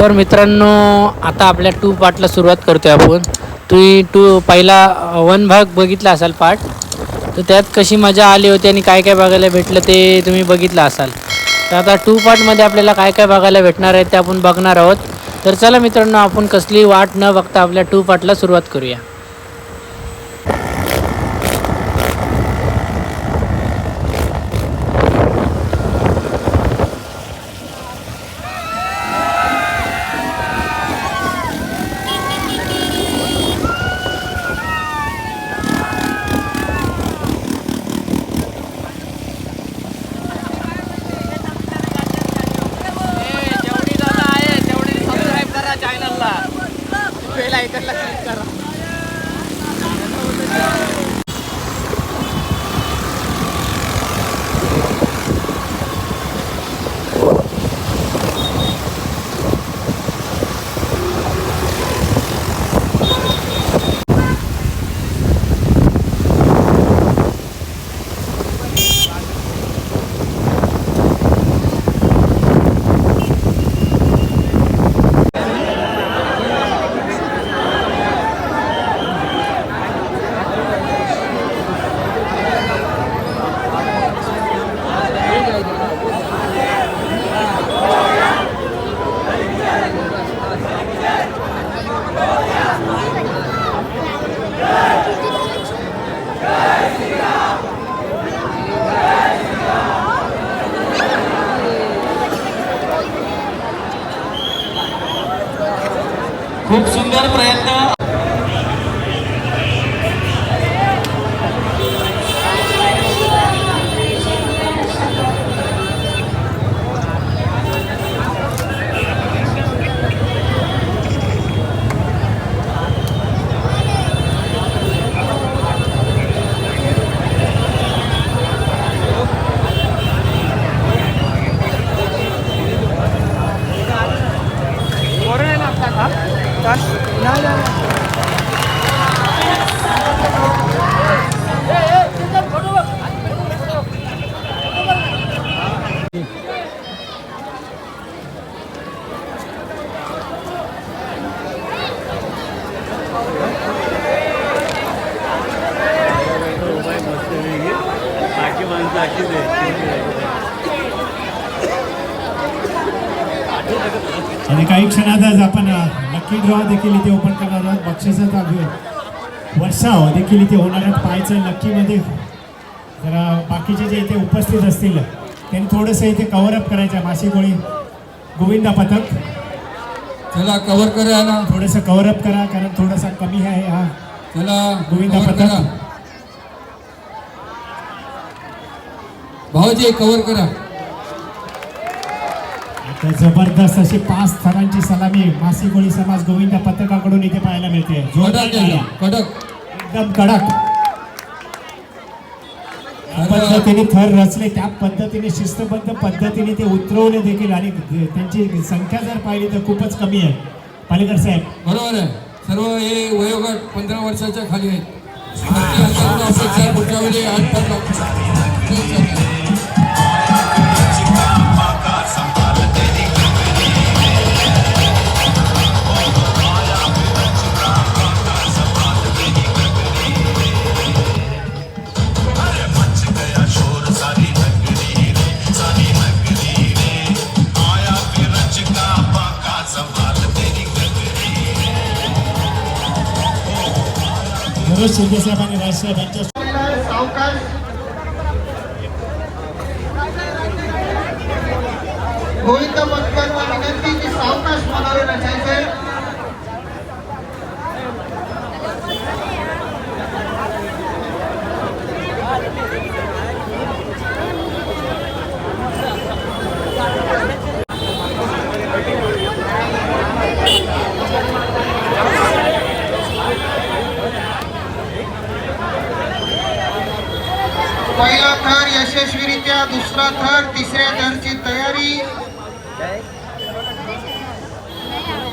तर मित्रांनो आता आपल्या टू पार्टला सुरुवात करतो आहे आपण. तुम्ही टू पहिला वन भाग बघितला असाल पार्ट तर त्यात कशी मजा आली होती आणि काय काय बघायला भेटलं ते तुम्ही बघितलं असाल. तर आता टू पार्टमध्ये आपल्याला काय काय बघायला भेटणार आहे ते आपण बघणार आहोत. तर चला मित्रांनो आपण कसली वाट न बघता आपल्या टू पार्टला सुरुवात करूया जेवढी जण आहे तेवढी सबस्क्राईब करा चॅनलला बेल आयकनला क्लिक करा खूप सुंदर प्रयत्न आणि काही क्षणातच आपण लकी ड्रॉ देखील इथे ओपन करणार आहोत. बक्षिसाचा वर्षाव देखील इथे होणार आहे पाहायचं लकीमध्ये जरा बाकीचे जे इथे उपस्थित असतील त्यांनी थोडंसं इथे कव्हर अप करायचं माशी गोळी गोविंदा पथक. चला कव्हर करा. ना थोडंसं कव्हर अप करा कारण थोडासा कमी आहे हा. चला गोविंदा पथक. भाऊजी कव्हर करा. आता जबरदस्त अशी पाच थरांची सलामी. मासी गोळी समाज गोविंदा पथकाकडून इथे पाहायला मिळते. जोरदार कडक टाळ्या. एकदम, कडक. एकदम कडक. ज्या पद्धतीने थर रचले त्या पद्धतीने शिस्तबद्ध पद्धतीने ते उतरवले देखील. आणि त्यांची संख्या जर पाहिली तर खूपच कमी आहे. पालेकर साहेब. बरोबर आहे. सर्व हे वयोगट पंधरा वर्षाच्या खाली आहेत. अपेक्षा आहे पुढच्या वेळी आठ पाच लाख मनोज शिंदेसाहेब आणि राजसाहेब यांच्या गोविंद पटकरला विनंती की सावकाश मनावर रचायचे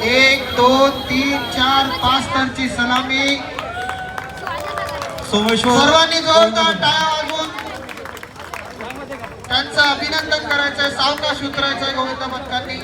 एक दोन तीन चार पाच टनची सलामी. सोमेश्वर सर्वांनी जोरदार टाळ्या वाजवून त्यांचं अभिनंदन करायचंय सावका उतरायचंय गोविंद मतकांनी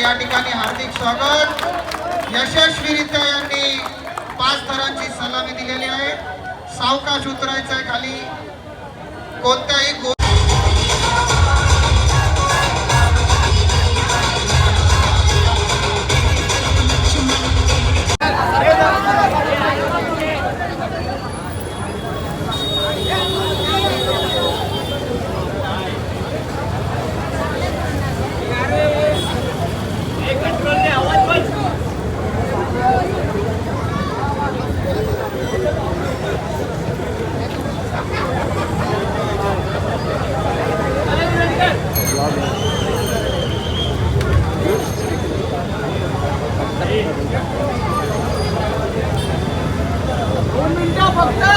या ठिकाणी हार्दिक स्वागत. यशस्वीरित्या यांनी पाच थरांची सलामी दिलेली आहे. सावकाश उतरायचं आहे खाली. कोणत्याही गो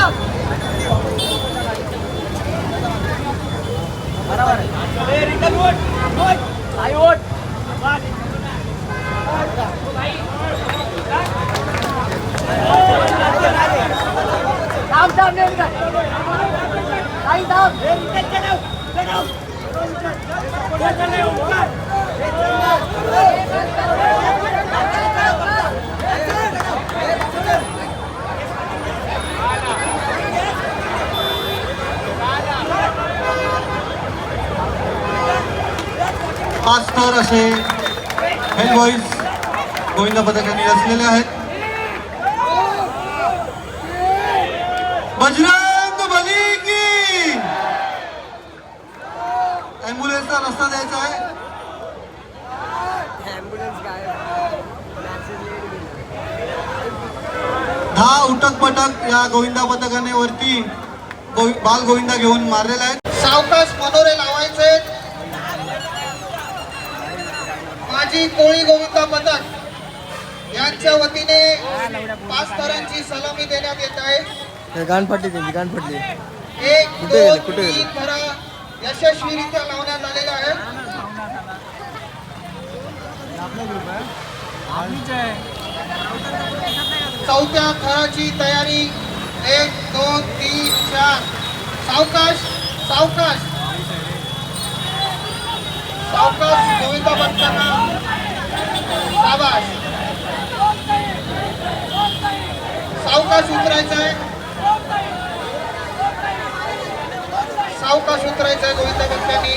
पाच थर असे हेल बॉईज गोविंदा पथकाने रचलेले आहेत. बजरंग बली की! ॲम्ब्युलन्सचा रस्ता द्यायचा आहे. दहा उटक पटक या गोविंदा पथकाने वरती गो, बाल गोविंदा घेऊन मारलेला आहे. सावकाश मनोरे लावायचे. माझी कोळी गोविंदा पथक यांच्या वतीने पाच थरांची सलामी देण्यात येत आहे गाण फाटली त्यांची गाण फाटली एक? दोन कुठे? तीन थरा यशस्वीरित्या लावण्यात आलेल्या आहेत चौथ्या थराची तयारी एक दोन तीन चार सावकाश सावकाश सावकाश गोविंदा बनताना शाबाश सावकाश उतरायचं आहे. सावकाश उतरायचं आहे गोविंदा भक्तांनी.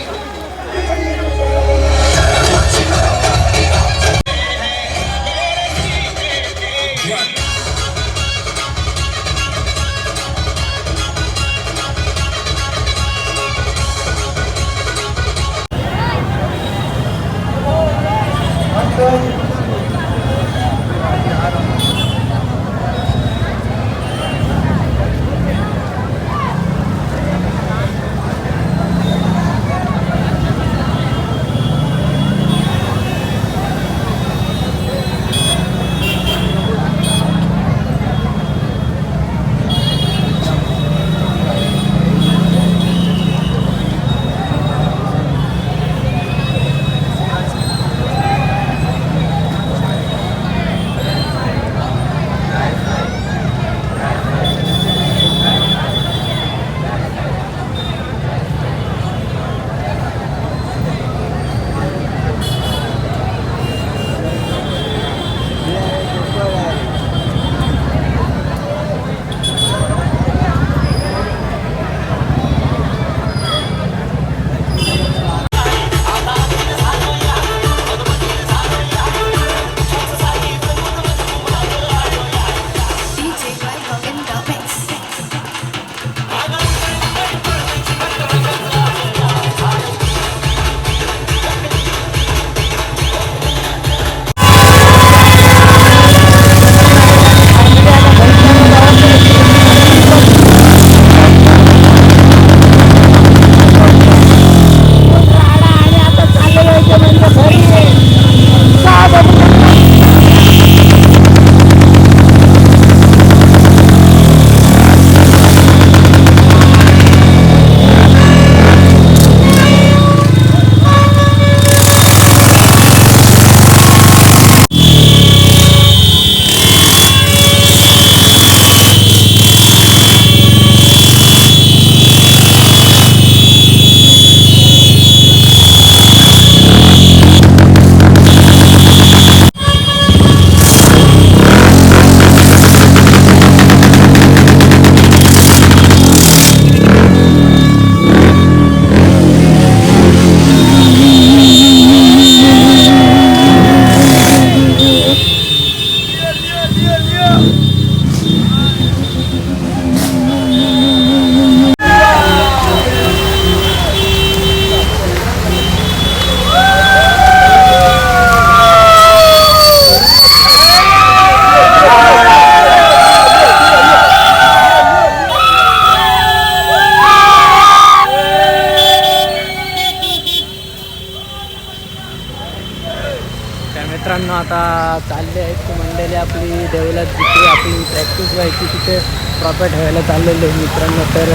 ते तिथे प्रॉपर ठेवायला चाललेलो आहे मित्रांनो. तर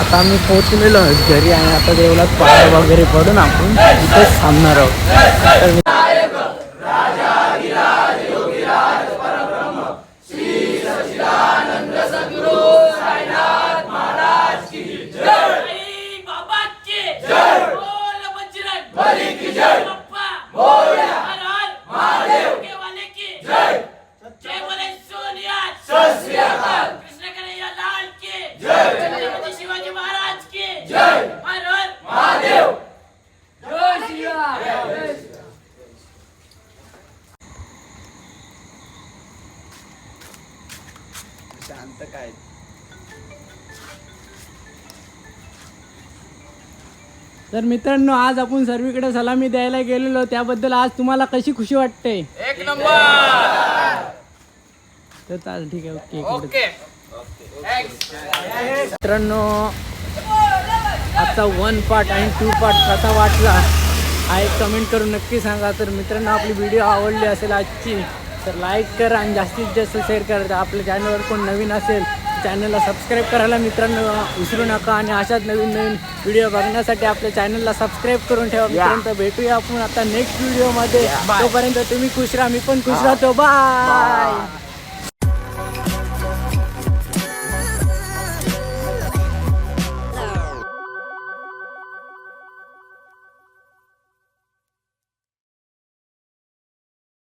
आता आम्ही पोहोचलेलो आहोत घरी आणि आता देवळात पाय वगैरे पडून आपण तिथेच थांबणार आहोत. तर तर मित्रांनो आज आपण सर्वीकडे सलामी द्यायला गेलेलो. त्याबद्दल आज तुम्हाला कशी खुशी वाटते? एक नंबर! तर चाल ठीक आहे ओके ओके. मित्रांनो आता वन पार्ट आणि टू पार्ट कसा वाटला हा एक कमेंट करून नक्की सांगा. तर मित्रांनो आपली व्हिडिओ आवडली असेल आजची तर लाईक करा आणि जास्तीत जास्त शेअर करा. आपल्या चॅनलवर कोण नवीन असेल चॅनलला सबस्क्राईब करायला मित्रांनो विसरू नका आणि अशाच नवीन नवीन व्हिडिओ बघण्यासाठी आपल्या चॅनलला सबस्क्राईब करून ठेवा. मित्रांनो भेटूया आपण आता नेक्स्ट व्हिडिओमध्ये तोपर्यंत तुम्ही खुश राहा मी पण खुश राहतो. बाय